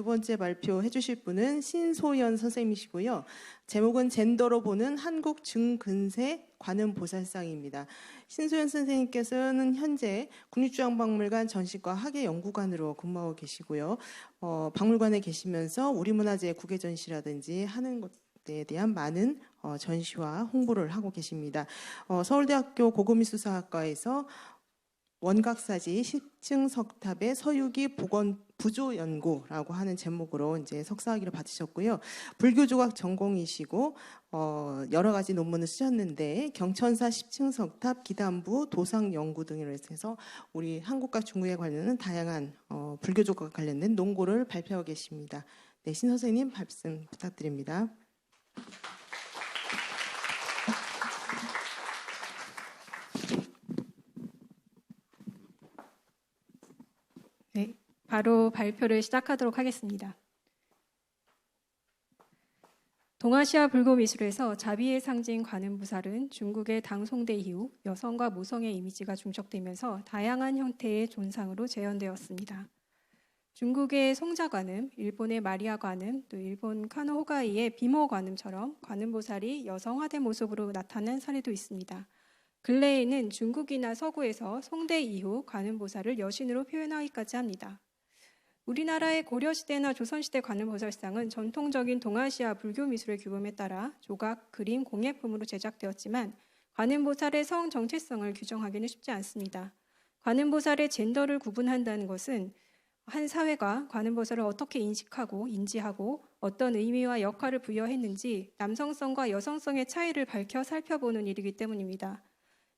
두 번째 발표해 주실 분은 신소연 선생님이시고요. 제목은 젠더로 보는 한국 중근세 관음보살상입니다. 신소연 선생님께서는 현재 국립중앙박물관 전시과 학예연구관으로 근무하고 계시고요. 어, 박물관에 계시면서 우리 문화재 국외전시라든지 하는 것 에 대한 많은 어, 전시와 홍보를 하고 계십니다. 어, 서울대학교 고고미술사학과에서 원각사지 10층 석탑의 서유기 복원 부조 연구라고 하는 제목으로 이제 석사학위를 받으셨고요. 불교 조각 전공이시고 어, 여러 가지 논문을 쓰셨는데 경천사 10층 석탑 기단부 도상 연구 등으로 해서 우리 한국과 중국에 관련된 다양한 어, 불교 조각 관련된 논고를 발표하고 계십니다. 네, 신 선생님 말씀 부탁드립니다. 네, 바로 발표를 시작하도록 하겠습니다. 동아시아 불교 미술에서 자비의 상징 관음부살은 중국의 당송대 이후 여성과 모성의 이미지가 중첩되면서 다양한 형태의 존상으로 재현되었습니다. 중국의 송자관음, 일본의 마리아관음, 또 일본 카노 호가이의 비모관음처럼 관음보살이 여성화된 모습으로 나타난 사례도 있습니다. 근래에는 중국이나 서구에서 송대 이후 관음보살을 여신으로 표현하기까지 합니다. 우리나라의 고려시대나 조선시대 관음보살상은 전통적인 동아시아 불교 미술의 규범에 따라 조각, 그림, 공예품으로 제작되었지만 관음보살의 성 정체성을 규정하기는 쉽지 않습니다. 관음보살의 젠더를 구분한다는 것은 한 사회가 관음보살을 어떻게 인식하고 인지하고 어떤 의미와 역할을 부여했는지 남성성과 여성성의 차이를 밝혀 살펴보는 일이기 때문입니다.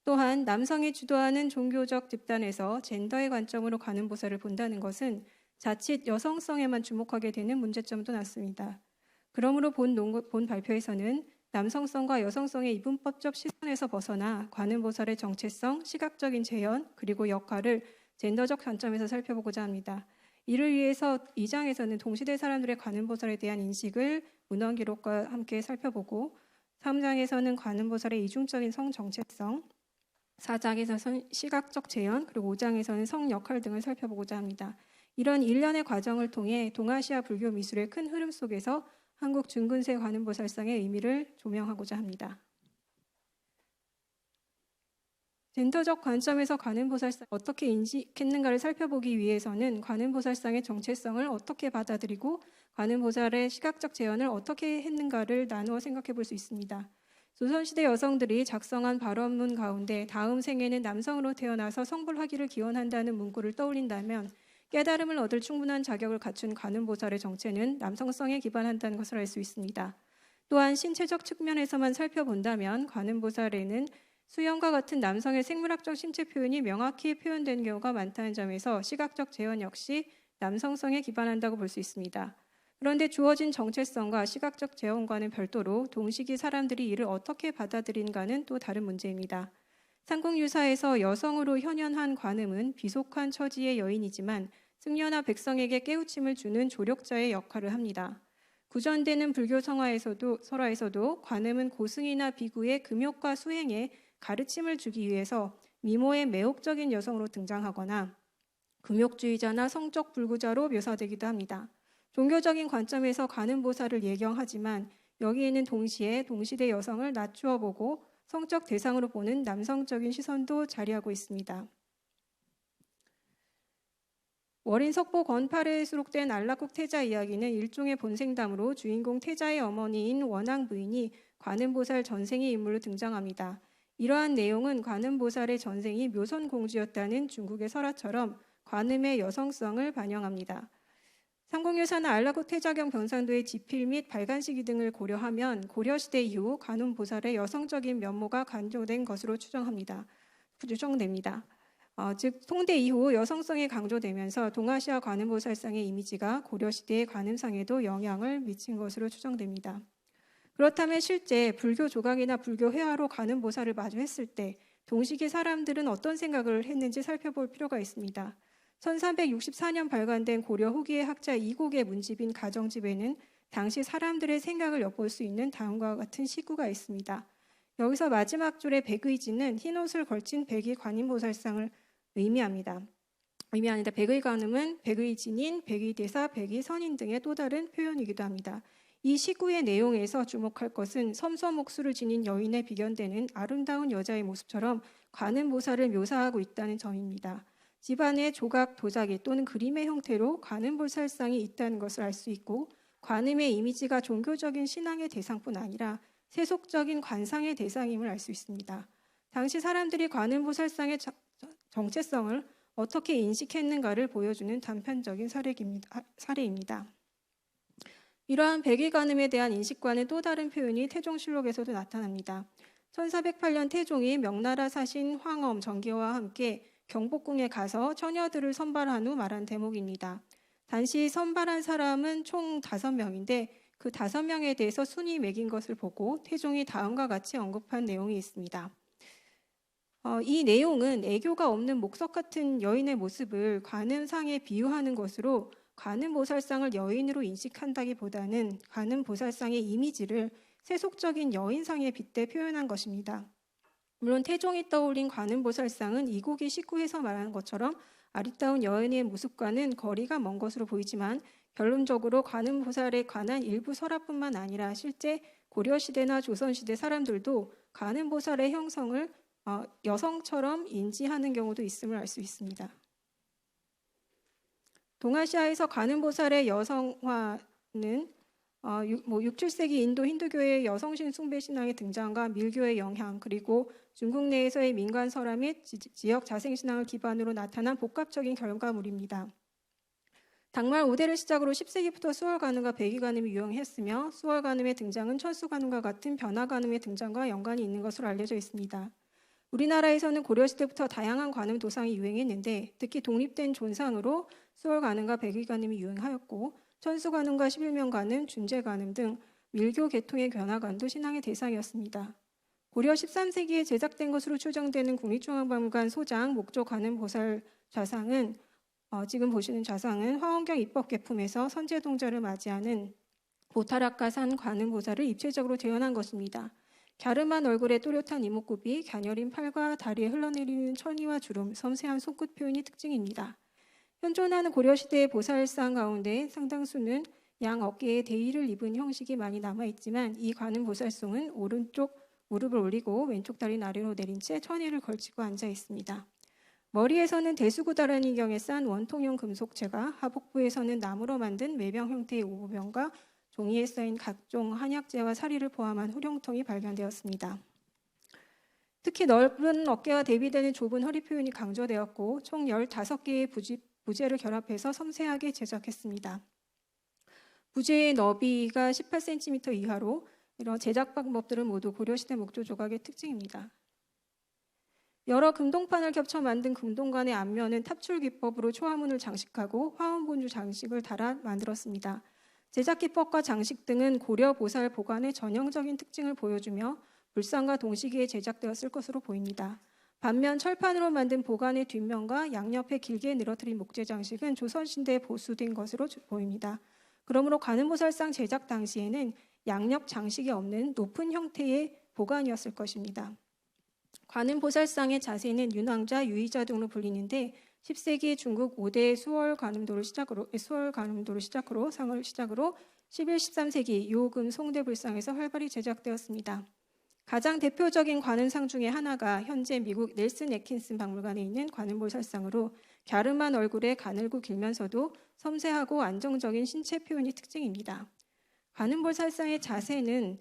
또한 남성이 주도하는 종교적 집단에서 젠더의 관점으로 관음보살을 본다는 것은 자칫 여성성에만 주목하게 되는 문제점도 났습니다. 그러므로 본, 논, 본 발표에서는 남성성과 여성성의 이분법적 시선에서 벗어나 관음보살의 정체성, 시각적인 재현, 그리고 역할을 젠더적 관점에서 살펴보고자 합니다. 이를 위해서 2장에서는 동시대 사람들의 관음보살에 대한 인식을 문헌 기록과 함께 살펴보고 3장에서는 관음보살의 이중적인 성 정체성, 4장에서는 시각적 재현, 그리고 5장에서는 성 역할 등을 살펴보고자 합니다. 이런 일련의 과정을 통해 동아시아 불교 미술의 큰 흐름 속에서 한국 중근세 관음보살상의 의미를 조명하고자 합니다. 젠더적 관점에서 관음보살상 어떻게 인식했는가를 살펴보기 위해서는 관음보살상의 정체성을 어떻게 받아들이고 관음보살의 시각적 재현을 어떻게 했는가를 나누어 생각해 볼 수 있습니다. 조선시대 여성들이 작성한 발언문 가운데 다음 생에는 남성으로 태어나서 성불하기를 기원한다는 문구를 떠올린다면 깨달음을 얻을 충분한 자격을 갖춘 관음보살의 정체는 남성성에 기반한다는 것을 알 수 있습니다. 또한 신체적 측면에서만 살펴본다면 관음보살에는 수염과 같은 남성의 생물학적 신체 표현이 명확히 표현된 경우가 많다는 점에서 시각적 재현 역시 남성성에 기반한다고 볼 수 있습니다. 그런데 주어진 정체성과 시각적 재현과는 별도로 동시기 사람들이 이를 어떻게 받아들인가는 또 다른 문제입니다. 삼국유사에서 여성으로 현현한 관음은 비속한 처지의 여인이지만 승려나 백성에게 깨우침을 주는 조력자의 역할을 합니다. 구전되는 불교 성화에서도 설화에서도 관음은 고승이나 비구의 금욕과 수행에 가르침을 주기 위해서 미모의 매혹적인 여성으로 등장하거나 금욕주의자나 성적 불구자로 묘사되기도 합니다. 종교적인 관점에서 관음보살을 예경하지만 여기에는 동시에 동시대 여성을 낮추어 보고 성적 대상으로 보는 남성적인 시선도 자리하고 있습니다. 월인 석보 건팔에 수록된 안락국 태자 이야기는 일종의 본생담으로 주인공 태자의 어머니인 원앙 부인이 관음보살 전생의 인물로 등장합니다. 이러한 내용은 관음보살의 전생이 묘선공주였다는 중국의 설화처럼 관음의 여성성을 반영합니다. 삼공유사나 알라국 태자경 변산도의 지필 및 발간 시기 등을 고려하면 고려시대 이후 관음보살의 여성적인 면모가 간조된 것으로 추정합니다. 추정됩니다. 어, 즉 송대 이후 여성성이 강조되면서 동아시아 관음보살상의 이미지가 고려시대의 관음상에도 영향을 미친 것으로 추정됩니다. 그렇다면 실제 불교 조각이나 불교 회화로 관음보살을 마주했을 때 동시기 사람들은 어떤 생각을 했는지 살펴볼 필요가 있습니다. 1364년 발간된 고려 후기의 학자 이곡의 문집인 가정집에는 당시 사람들의 생각을 엿볼 수 있는 다음과 같은 시구가 있습니다. 여기서 마지막 줄의 백의지는 흰옷을 걸친 백이 관인보살상을 의미합니다. 의미하는데 백의 관음은 백의 진인, 백의 대사, 백의 선인 등의 또 다른 표현이기도 합니다. 이 시구의 내용에서 주목할 것은 섬서목수를 지닌 여인에 비견되는 아름다운 여자의 모습처럼 관음보살을 묘사하고 있다는 점입니다. 집안에 조각, 도자기 또는 그림의 형태로 관음보살상이 있다는 것을 알 수 있고 관음의 이미지가 종교적인 신앙의 대상뿐 아니라 세속적인 관상의 대상임을 알 수 있습니다. 당시 사람들이 관음보살상의 정체성을 어떻게 인식했는가를 보여주는 단편적인 사례입니다. 아. 이러한 백일관음에 대한 인식과는 또 다른 표현이 태종실록에서도 나타납니다. 1408년 태종이 명나라 사신 황엄 정기와 함께 경복궁에 가서 처녀들을 선발한 후 말한 대목입니다. 당시 선발한 사람은 총 다섯 명인데 그 다섯 명에 대해서 순위 매긴 것을 보고 태종이 다음과 같이 언급한 내용이 있습니다. 어, 이 내용은 애교가 없는 목석 같은 여인의 모습을 관음상에 비유하는 것으로 관음보살상을 여인으로 인식한다기보다는 관음보살상의 이미지를 세속적인 여인상에 빗대 표현한 것입니다. 물론 태종이 떠올린 관음보살상은 이곡이 식구에서 말하는 것처럼 아리따운 여인의 모습과는 거리가 먼 것으로 보이지만 결론적으로 관음보살에 관한 일부 설화뿐만 아니라 실제 고려시대나 조선시대 사람들도 관음보살의 형성을 어, 여성처럼 인지하는 경우도 있음을 알 수 있습니다. 동아시아에서 관음보살의 여성화는 어, 6, 뭐 6, 7세기 인도 힌두교의 여성신 숭배 신앙의 등장과 밀교의 영향 그리고 중국 내에서의 민간 설화 및 지, 지역 자생 신앙을 기반으로 나타난 복합적인 결과물입니다. 당말 5대를 시작으로 10세기부터 수월 관음과 백이 관음이 유행했으며 수월 관음의 등장은 천수 관음과 같은 변화 관음의 등장과 연관이 있는 것으로 알려져 있습니다. 우리나라에서는 고려시대부터 다양한 관음 도상이 유행했는데 특히 독립된 존상으로 수월 관음과 백의 관음이 유행하였고 천수 관음과 11명 관음, 준재 관음 등 밀교 계통의 변화관도 신앙의 대상이었습니다. 고려 13세기에 제작된 것으로 추정되는 국립중앙박물관 소장 목조 관음 보살 좌상은 어, 지금 보시는 좌상은 화원경 입법 개품에서 선제동자를 맞이하는 보타락가산 관음 보살을 입체적으로 재현한 것입니다. 갸름한 얼굴에 또렷한 이목구비, 갸녀린 팔과 다리에 흘러내리는 천이와 주름, 섬세한 손끝 표현이 특징입니다. 현존하는 고려시대의 보살상 가운데 상당수는 양 어깨에 대의를 입은 형식이 많이 남아있지만 이 관음 보살송은 오른쪽 무릎을 올리고 왼쪽 다리는 아래로 내린 채 천의를 걸치고 앉아 있습니다. 머리에서는 대수구다라는 경에 싼 원통형 금속체가 하복부에서는 나무로 만든 매병 형태의 오보병과 종이에 쌓인 각종 한약재와 사리를 포함한 후룡통이 발견되었습니다. 특히 넓은 어깨와 대비되는 좁은 허리 표현이 강조되었고 총 15개의 부지, 부재를 결합해서 섬세하게 제작했습니다. 부재의 너비가 18cm 이하로 이런 제작 방법들은 모두 고려시대 목조 조각의 특징입니다. 여러 금동판을 겹쳐 만든 금동관의 앞면은 탑출 기법으로 초화문을 장식하고 화원본주 장식을 달아 만들었습니다. 제작 기법과 장식 등은 고려 보살 보관의 전형적인 특징을 보여주며 불상과 동시기에 제작되었을 것으로 보입니다. 반면 철판으로 만든 보관의 뒷면과 양옆에 길게 늘어뜨린 목재 장식은 조선 시대에 보수된 것으로 보입니다. 그러므로 관음보살상 제작 당시에는 양옆 장식이 없는 높은 형태의 보관이었을 것입니다. 관음보살상의 자세는 윤왕자, 유의자 등으로 불리는데 10세기 중국 5대 수월 관음도를 시작으로 수월 관음도를 시작으로 상을 시작으로 11, 13세기 요금 송대불상에서 활발히 제작되었습니다. 가장 대표적인 관음상 중의 하나가 현재 미국 넬슨 에킨슨 박물관에 있는 관음보살상으로 갸름한 얼굴에 가늘고 길면서도 섬세하고 안정적인 신체 표현이 특징입니다. 관음보살상의 자세는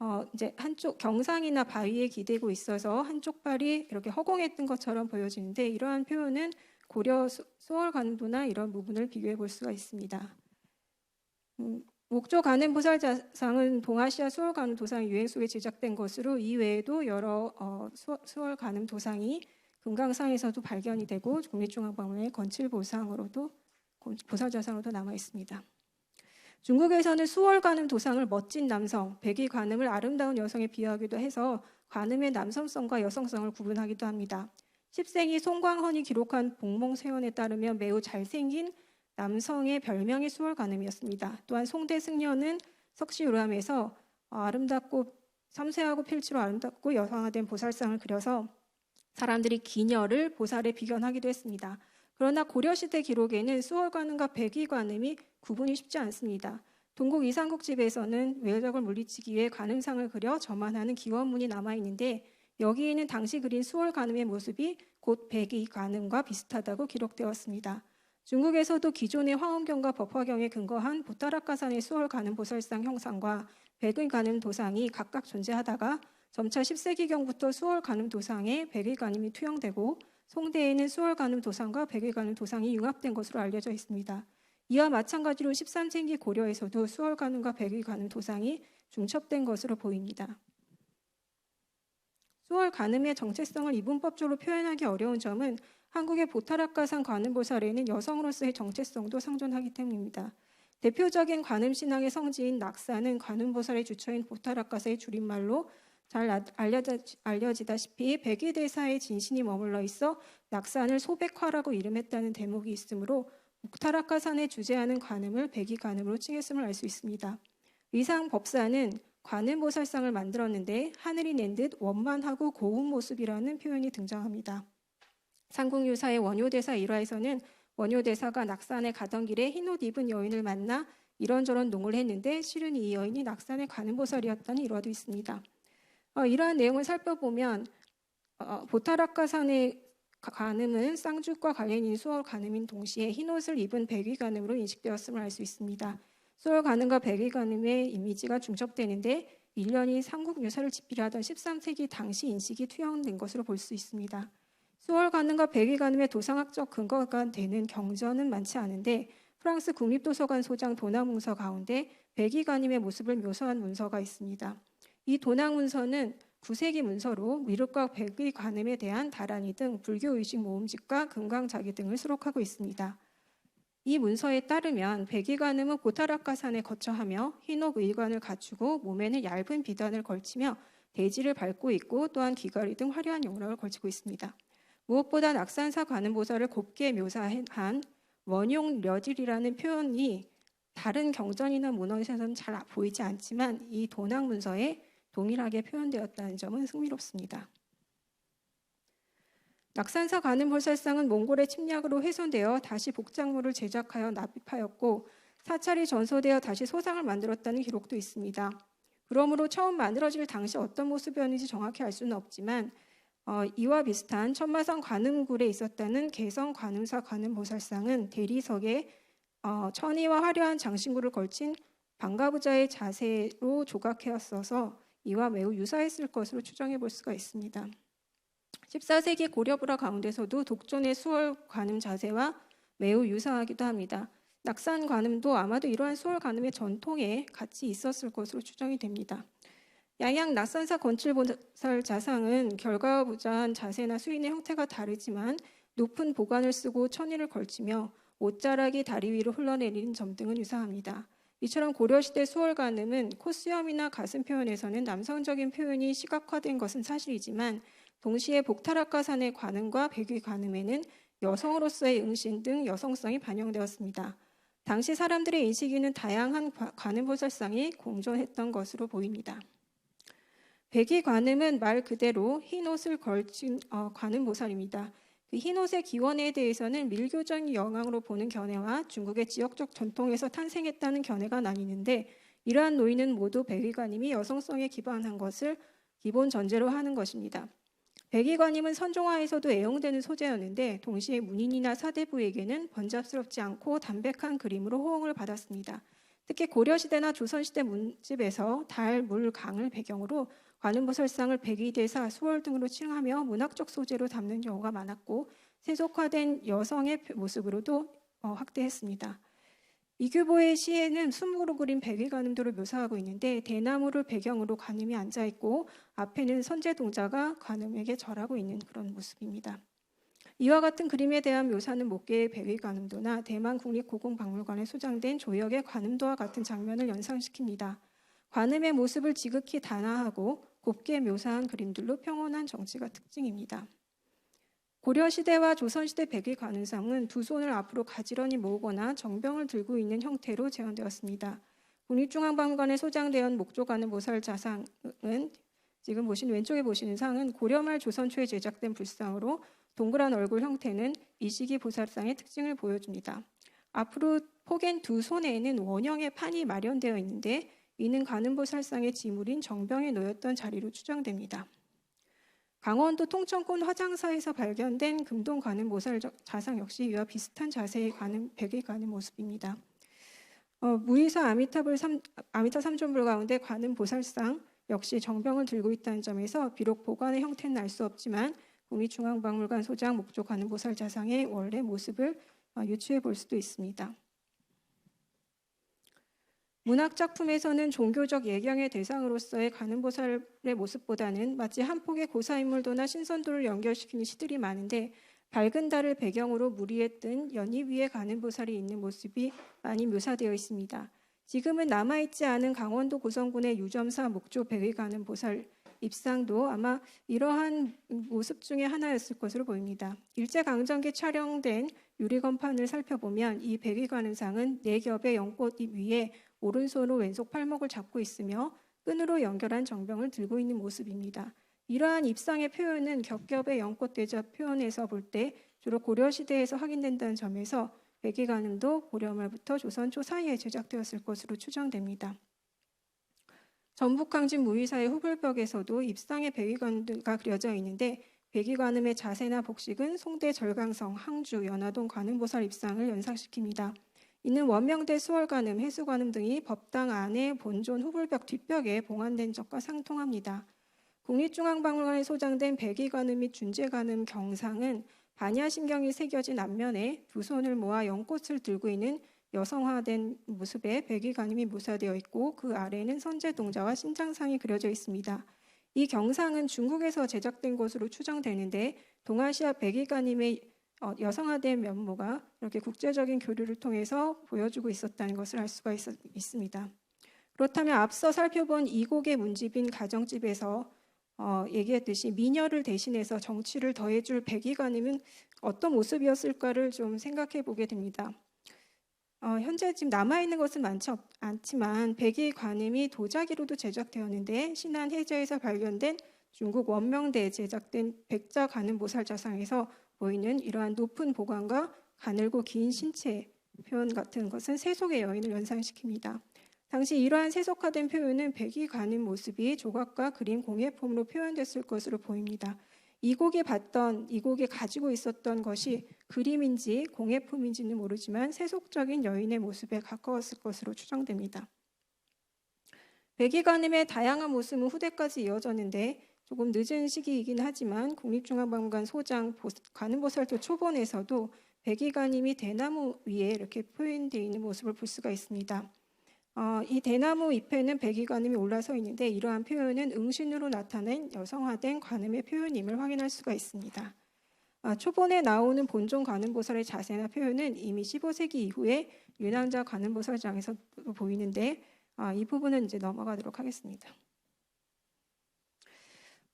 어, 이제 한쪽 경상이나 바위에 기대고 있어서 한쪽 발이 이렇게 허공에 뜬 것처럼 보여지는데 이러한 표현은 고려 수월 관도나 이런 부분을 비교해 볼 수가 있습니다. 음, 목조 가는 보살자상은 동아시아 수월 가는 도상 유행 속에 제작된 것으로 이외에도 여러 어, 수, 수월 가는 도상이 금강상에서도 발견이 되고 국립중앙박물관의 건칠 보상으로도 보살자상으로도 남아 있습니다. 중국에서는 수월 관음 도상을 멋진 남성, 백이 관음을 아름다운 여성에 비유하기도 해서 관음의 남성성과 여성성을 구분하기도 합니다. 10세기 송광헌이 기록한 복몽세원에 따르면 매우 잘생긴 남성의 별명이 수월 관음이었습니다. 또한 송대 승려는 석시유람에서 아름답고 섬세하고 필치로 아름답고 여성화된 보살상을 그려서 사람들이 기녀를 보살에 비견하기도 했습니다. 그러나 고려시대 기록에는 수월관음과 백위관음이 구분이 쉽지 않습니다. 동국 이상국 집에서는 외적을 물리치기 위해 관음상을 그려 저만하는 기원문이 남아 있는데 여기에는 당시 그린 수월관음의 모습이 곧 백위관음과 비슷하다고 기록되었습니다. 중국에서도 기존의 화엄경과 법화경에 근거한 보타락가산의 수월관음 보살상 형상과 백의관음 도상이 각각 존재하다가 점차 10세기경부터 수월관음 도상에 백의관음이 투영되고 송대에는 수월관음 도상과 백의관음 도상이 융합된 것으로 알려져 있습니다. 이와 마찬가지로 13세기 고려에서도 수월관음과 백의관음 도상이 중첩된 것으로 보입니다. 수월관음의 정체성을 이분법적으로 표현하기 어려운 점은 한국의 보타락가산 관음보살에는 여성으로서의 정체성도 상존하기 때문입니다. 대표적인 관음 신앙의 성지인 낙사는 관음보살의 주처인 보타락가사의 줄임말로 잘 아- 알려져, 알려지다 시피 백위대사의 진신이 머물러 있어 낙산을 소백화라고 이름했다는 대목이 있으므로 보타락가산에 주재하는 관음을 백위관음으로 칭했음을 알 수 있습니다. 의상 법사는 관음보살상을 만들었는데 하늘이 낸 듯 원만하고 고운 모습이라는 표현이 등장합니다. 삼국유사의 원효대사 일화에서는 원효대사가 낙산에 가던 길에 흰옷 입은 여인을 만나 이런저런 농을 했는데 실은 이 여인이 낙산에 가는 보살이었다는 일화도 있습니다. 어, 이러한 내용을 살펴보면 어, 보타락가산의 가- 간음은 쌍죽과 관련인 수월 간음인 동시에 흰옷을 입은 백위 간음으로 인식되었음을 알 수 있습니다. 수월 간음과 백위 간음의 이미지가 중첩되는데 일련이 삼국 유사를 집필하던 13세기 당시 인식이 투영된 것으로 볼 수 있습니다. 수월 간음과 백위 간음의 도상학적 근거가 되는 경전은 많지 않은데 프랑스 국립도서관 소장 도나 문서 가운데 백위 간음의 모습을 묘사한 문서가 있습니다. 이 도낭 문서는 9세기 문서로 미륵과 백의 관음에 대한 다란이 등 불교 의식 모음집과 금강자기 등을 수록하고 있습니다. 이 문서에 따르면 백의 관음은 보타락가산에 거처하며 흰옥 의관을 갖추고 몸에는 얇은 비단을 걸치며 대지를 밟고 있고 또한 귀걸이 등 화려한 용락을 걸치고 있습니다. 무엇보다 낙산사 관음보살을 곱게 묘사한 원용려질이라는 표현이 다른 경전이나 문헌에서는 잘 보이지 않지만 이 도낭 문서에 동일하게 표현되었다는 점은 흥미롭습니다. 낙산사 관음볼살상은 몽골의 침략으로 훼손되어 다시 복작물을 제작하여 납입하였고 사찰이 전소되어 다시 소상을 만들었다는 기록도 있습니다. 그러므로 처음 만들어질 당시 어떤 모습이었는지 정확히 알 수는 없지만 어, 이와 비슷한 천마산 관음굴에 있었다는 개성 관음사 관음보살상은 대리석에 어, 천의와 화려한 장신구를 걸친 방가부자의 자세로 조각해왔어서 이와 매우 유사했을 것으로 추정해 볼 수가 있습니다. 14세기 고려 불화 가운데서도 독존의 수월 관음 자세와 매우 유사하기도 합니다. 낙산 관음도 아마도 이러한 수월 관음의 전통에 같이 있었을 것으로 추정이 됩니다. 양양 낙산사 건칠보살 자상은 결과부자한 자세나 수인의 형태가 다르지만 높은 보관을 쓰고 천의를 걸치며 옷자락이 다리 위로 흘러내리는 점 등은 유사합니다. 이처럼 고려시대 수월관음은 코수염이나 가슴 표현에서는 남성적인 표현이 시각화된 것은 사실이지만 동시에 복타락가산의 관음과 백위 관음에는 여성으로서의 응신 등 여성성이 반영되었습니다. 당시 사람들의 인식에는 다양한 관음보살상이 공존했던 것으로 보입니다. 백위 관음은 말 그대로 흰 옷을 걸친 어, 관음 보살입니다. 그 흰옷의 기원에 대해서는 밀교적 영향으로 보는 견해와 중국의 지역적 전통에서 탄생했다는 견해가 나뉘는데 이러한 노인은 모두 백위관님이 여성성에 기반한 것을 기본 전제로 하는 것입니다. 백위관님은 선종화에서도 애용되는 소재였는데 동시에 문인이나 사대부에게는 번잡스럽지 않고 담백한 그림으로 호응을 받았습니다. 특히 고려시대나 조선시대 문집에서 달, 물, 강을 배경으로 관음보살상을 백의대사, 수월 등으로 칭하며 문학적 소재로 담는 경우가 많았고 세속화된 여성의 모습으로도 어, 확대했습니다. 이규보의 시에는 순무로 그린 백의 관음도를 묘사하고 있는데 대나무를 배경으로 관음이 앉아 있고 앞에는 선제 동자가 관음에게 절하고 있는 그런 모습입니다. 이와 같은 그림에 대한 묘사는 목계의 백의 관음도나 대만 국립고궁박물관에 소장된 조역의 관음도와 같은 장면을 연상시킵니다. 관음의 모습을 지극히 단아하고 곱게 묘사한 그림들로 평온한 정치가 특징입니다. 고려시대와 조선시대 백의 관음상은 두 손을 앞으로 가지런히 모으거나 정병을 들고 있는 형태로 재현되었습니다. 국립중앙박물관에 소장되어 목조관음 모살 자상은 지금 보신 왼쪽에 보시는 상은 고려말 조선 초에 제작된 불상으로 동그란 얼굴 형태는 이 시기 보살상의 특징을 보여줍니다. 앞으로 포갠 두 손에는 원형의 판이 마련되어 있는데 이는 관음보살상의 지물인 정병에 놓였던 자리로 추정됩니다. 강원도 통천군 화장사에서 발견된 금동 관음보살 자상 역시 이와 비슷한 자세의 관음 백의 관음 모습입니다. 어, 무의사 아미타불 삼, 아미타 삼존불 가운데 관음 보살상 역시 정병을 들고 있다는 점에서 비록 보관의 형태는 알 수 없지만 국립중앙박물관 소장 목조 관음 보살 자상의 원래 모습을 어, 유추해 볼 수도 있습니다. 문학 작품에서는 종교적 예경의 대상으로서의 관음보살의 모습보다는 마치 한 폭의 고사 인물도나 신선도를 연결시키는 시들이 많은데 밝은 달을 배경으로 무리에 뜬 연희 위에 관음보살이 있는 모습이 많이 묘사되어 있습니다. 지금은 남아있지 않은 강원도 고성군의 유점사 목조 백의 관음보살 입상도 아마 이러한 모습 중에 하나였을 것으로 보입니다. 일제강점기 촬영된 유리건판을 살펴보면 이 백의 관음상은 네 겹의 연꽃 잎 위에 오른손으로 왼쪽 팔목을 잡고 있으며 끈으로 연결한 정병을 들고 있는 모습입니다. 이러한 입상의 표현은 겹겹의 연꽃 대접 표현에서 볼 때 주로 고려 시대에서 확인된다는 점에서 백의관음도 고려 말부터 조선 초 사이에 제작되었을 것으로 추정됩니다. 전북강진 무의사의 후불벽에서도 입상의 백의관음가 그려져 있는데 백의관음의 자세나 복식은 송대 절강성, 항주, 연화동 관음보살 입상을 연상시킵니다. 이는 원명대 수월관음, 해수관음 등이 법당 안에 본존 후불벽 뒷벽에 봉안된 적과 상통합니다. 국립중앙박물관에 소장된 백이관음 및 준재관음 경상은 반야신경이 새겨진 앞면에 두 손을 모아 연꽃을 들고 있는 여성화된 모습의 백이관음이 묘사되어 있고 그 아래에는 선제동자와 신장상이 그려져 있습니다. 이 경상은 중국에서 제작된 것으로 추정되는데 동아시아 백이관음의 어, 여성화된 면모가 이렇게 국제적인 교류를 통해서 보여주고 있었다는 것을 알 수가 있, 습니다 그렇다면 앞서 살펴본 이곡의 문집인 가정집에서 어, 얘기했듯이 미녀를 대신해서 정치를 더해줄 백이관님은 어떤 모습이었을까를 좀 생각해 보게 됩니다. 어, 현재 지금 남아있는 것은 많지 않지만 백이관음이 도자기로도 제작되었는데 신안 해저에서 발견된 중국 원명대에 제작된 백자 관음 보살 자상에서 보이는 이러한 높은 보관과 가늘고 긴 신체 표현 같은 것은 세속의 여인을 연상시킵니다. 당시 이러한 세속화된 표현은 백이 가는 모습이 조각과 그림 공예품으로 표현됐을 것으로 보입니다. 이 곡에 봤던 이 곡에 가지고 있었던 것이 그림인지 공예품인지는 모르지만 세속적인 여인의 모습에 가까웠을 것으로 추정됩니다. 백이관음의 다양한 모습은 후대까지 이어졌는데 조금 늦은 시기이긴 하지만 국립중앙박물관 소장 관음보살도 초본에서도 백이관임이 대나무 위에 이렇게 표현되어 있는 모습을 볼 수가 있습니다. 어, 이 대나무 잎에는 백이관음이 올라서 있는데 이러한 표현은 응신으로 나타낸 여성화된 관음의 표현임을 확인할 수가 있습니다. 아, 초본에 나오는 본종 관음보살의 자세나 표현은 이미 15세기 이후에 유난자 관음보살장에서 보이는데 아, 이 부분은 이제 넘어가도록 하겠습니다.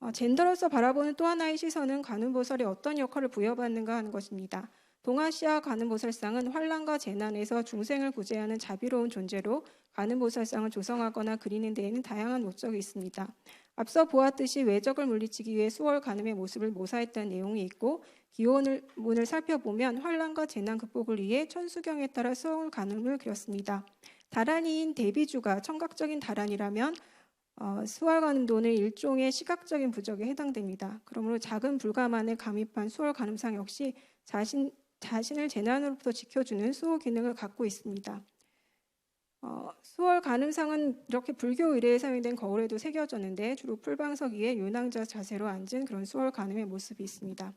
어, 젠더로서 바라보는 또 하나의 시선은 관음보살이 어떤 역할을 부여받는가 하는 것입니다. 동아시아 관음보살상은 환란과 재난에서 중생을 구제하는 자비로운 존재로 관음보살상을 조성하거나 그리는 데에는 다양한 목적이 있습니다. 앞서 보았듯이 외적을 물리치기 위해 수월 관음의 모습을 모사했다는 내용이 있고 기원을 문을 살펴보면 환란과 재난 극복을 위해 천수경에 따라 수월 관음을 그렸습니다. 다란이인 대비주가 청각적인 다란이라면 어, 수월가늠도는 일종의 시각적인 부적에 해당됩니다. 그러므로 작은 불가만에 감입한 수월 가늠상 역시 자신 자신을 재난으로부터 지켜주는 수호 기능을 갖고 있습니다. 어, 수월 가늠상은 이렇게 불교 의례에 사용된 거울에도 새겨졌는데 주로 풀방석 위에 윤왕자 자세로 앉은 그런 수월 가늠의 모습이 있습니다.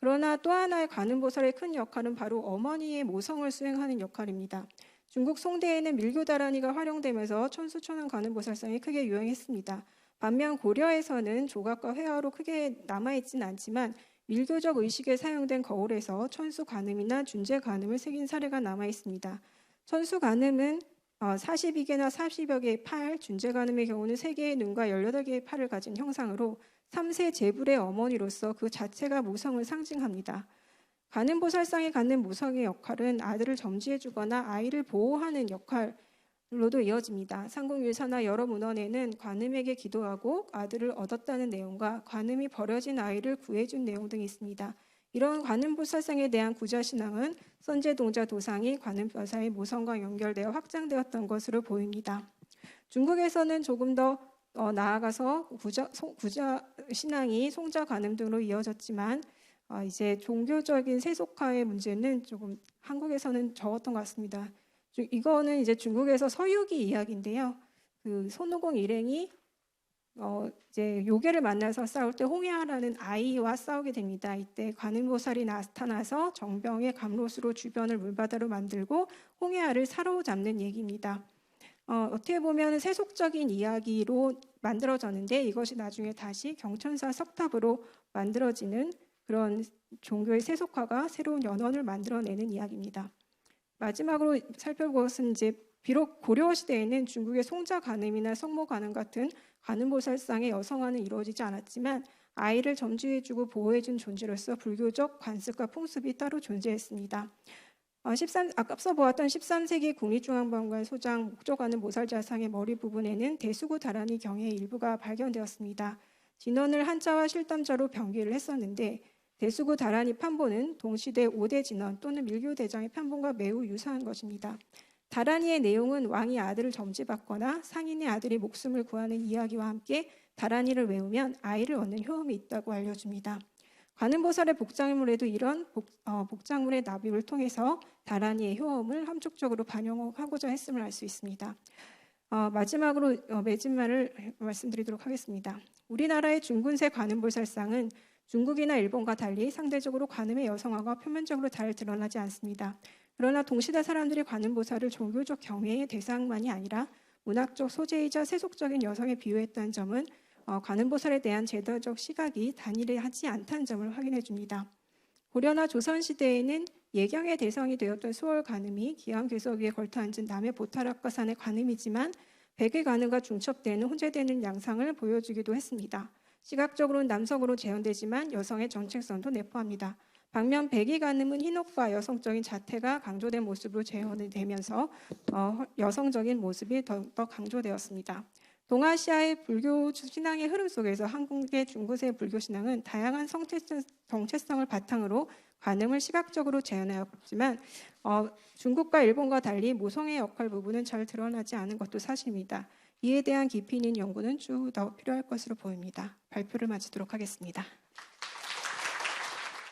그러나 또 하나의 가늠보살의 큰 역할은 바로 어머니의 모성을 수행하는 역할입니다. 중국 송대에는 밀교다란이가 활용되면서 천수천왕 관음보살상이 크게 유행했습니다. 반면 고려에서는 조각과 회화로 크게 남아있진 않지만 밀교적 의식에 사용된 거울에서 천수 관음이나 준재 관음을 새긴 사례가 남아 있습니다. 천수 관음은 42개나 어, 40여 개의 팔, 준재 관음의 경우는 3개의 눈과 18개의 팔을 가진 형상으로 3세 제불의 어머니로서 그 자체가 무성을 상징합니다. 관음보살상이 갖는 무성의 역할은 아들을 점지해주거나 아이를 보호하는 역할로도 이어집니다. 상공유사나 여러 문헌에는 관음에게 기도하고 아들을 얻었다는 내용과 관음이 버려진 아이를 구해준 내용 등이 있습니다. 이런 관음보살상에 대한 구자신앙은 선제동자 도상이 관음벼사의 모성과 연결되어 확장되었던 것으로 보입니다. 중국에서는 조금 더 어, 나아가서 구자, 송- 구자 신앙이 송자 관음 등으로 이어졌지만 어, 이제 종교적인 세속화의 문제는 조금 한국에서는 적었던 것 같습니다. 주- 이거는 이제 중국에서 서유기 이야기인데요. 그 손오공 일행이 어, 이제 요괴를 만나서 싸울 때 홍해하라는 아이와 싸우게 됩니다. 이때 관음보살이 나타나서 정병의 감로수로 주변을 물바다로 만들고 홍해아를 사로잡는 얘기입니다. 어, 어떻게 보면 세속적인 이야기로 만들어졌는데 이것이 나중에 다시 경천사 석탑으로 만들어지는 그런 종교의 세속화가 새로운 연원을 만들어내는 이야기입니다. 마지막으로 살펴볼 것은 이제 비록 고려 시대에는 중국의 송자 관음이나 성모 관음 같은 관음보살상의 여성화는 이루어지지 않았지만 아이를 점지해주고 보호해준 존재로서 불교적 관습과 풍습이 따로 존재했습니다. 어, 13, 앞서 보았던 13세기 국립중앙박물관 소장 목조관음 모살자상의 머리 부분에는 대수구 다란이 경의 일부가 발견되었습니다. 진원을 한자와 실담자로 병기를 했었는데 대수구 다란이 판본은 동시대 5대 진원 또는 밀교 대장의 판본과 매우 유사한 것입니다. 다란이의 내용은 왕이 아들을 점지받거나 상인의 아들이 목숨을 구하는 이야기와 함께 다란이를 외우면 아이를 얻는 효험이 있다고 알려줍니다. 관음보살의 복장물에도 이런 복, 어, 복장물의 납입을 통해서 다란이의 효험을 함축적으로 반영하고자 했음을 알 수 있습니다. 어, 마지막으로 어, 매진말을 말씀드리도록 하겠습니다. 우리나라의 중군세 관음보살상은 중국이나 일본과 달리 상대적으로 관음의 여성화가 표면적으로 잘 드러나지 않습니다. 그러나 동시대 사람들이 관음보살을 종교적 경외의 대상만이 아니라 문학적 소재이자 세속적인 여성에 비유했다는 점은 어, 관음보살에 대한 제도적 시각이 단일하지 않다는 점을 확인해 줍니다. 고려나 조선 시대에는 예경의 대상이 되었던 수월 관음이 기암괴석 위에 걸터 앉은 남해 보타락과산의 관음이지만 백의 관음과 중첩되는 혼재되는 양상을 보여주기도 했습니다. 시각적으로는 남성으로 재현되지만 여성의 정체성도 내포합니다. 반면 백의 관음은 흰옷과 여성적인 자태가 강조된 모습으로 재현이 되면서 어, 여성적인 모습이 더욱더 강조되었습니다. 동아시아의 불교 신앙의 흐름 속에서 한국의 중고세 불교 신앙은 다양한 성체성, 정체성을 바탕으로 관음을 시각적으로 재현하였지만 어, 중국과 일본과 달리 모성의 역할 부분은 잘 드러나지 않은 것도 사실입니다. 이에 대한 깊이 있는 연구는 쭉 더 필요할 것으로 보입니다. 발표를 마치도록 하겠습니다.